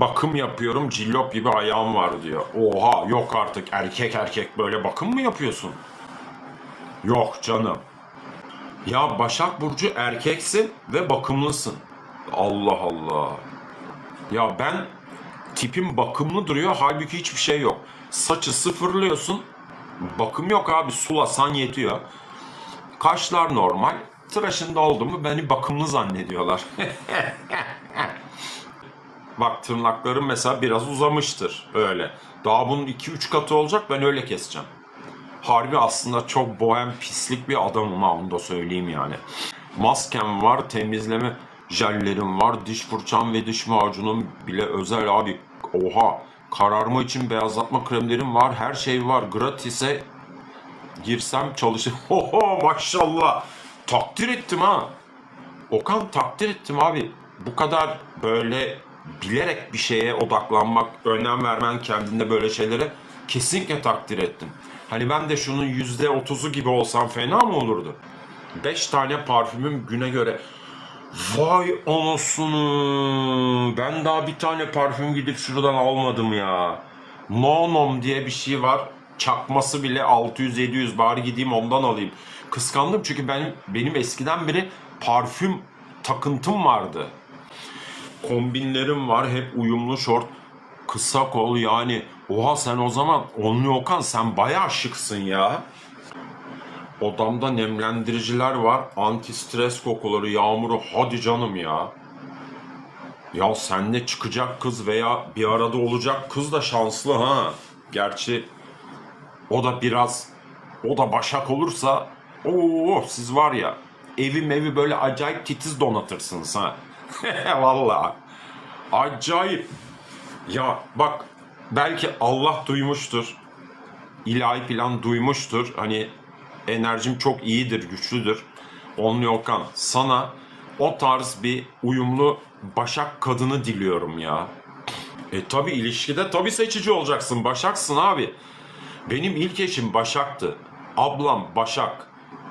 bakım yapıyorum cillop gibi ayağım var diyor. Oha yok artık erkek erkek böyle bakım mı yapıyorsun? Yok canım. Ya Başak Burcu erkeksin ve bakımlısın. Allah Allah. Ya ben tipim bakımlı duruyor halbuki hiçbir şey yok. Saçı sıfırlıyorsun. Bakım yok abi sulasan yetiyor. Kaşlar normal. Tıraşında oldu mu beni bakımlı zannediyorlar. Bak tırnaklarım mesela biraz uzamıştır öyle. Daha bunun 2-3 katı olacak ben öyle keseceğim. Harbi aslında çok bohem pislik bir adamım ha onu da söyleyeyim yani. Maskem var, temizleme jellerim var, diş fırçam ve diş macunum bile özel abi. Oha kararma için beyazlatma kremlerim var, her şey var. Gratis'e girsem çalışır. Oho maşallah. Takdir ettim ha. Okan takdir ettim abi. Bu kadar böyle bilerek bir şeye odaklanmak, önem vermen kendinde böyle şeylere kesinlikle takdir ettim. Hani ben de şunun yüzde otuzu gibi olsam fena mı olurdu? Beş tane parfümüm güne göre Vay anasını. Ben daha bir tane parfüm gidip şuradan almadım ya. No Nom diye bir şey var. Çakması bile 600-700 bari gideyim ondan alayım. Kıskandım çünkü benim, benim eskiden beri parfüm takıntım vardı. Kombinlerim var hep uyumlu şort. Kısa kol yani. Oha sen o zaman Onlu Okan sen bayağı şıksın ya. Odamda nemlendiriciler var. Anti stres kokuları, yağmuru. Hadi canım ya. Ya senle çıkacak kız veya bir arada olacak kız da şanslı ha. Gerçi o da biraz o da başak olursa oo siz var ya evi mevi böyle acayip titiz donatırsınız ha. Vallahi. Acayip. Ya bak belki Allah duymuştur ilahi plan duymuştur. Hani enerjim çok iyidir, güçlüdür. Onlu Okan sana o tarz bir uyumlu Başak kadını diliyorum ya. E tabi ilişkide tabi seçici olacaksın. Başaksın abi. Benim ilk eşim Başak'tı. Ablam Başak.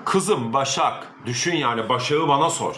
Kızım Başak. Düşün yani Başak'ı bana sor.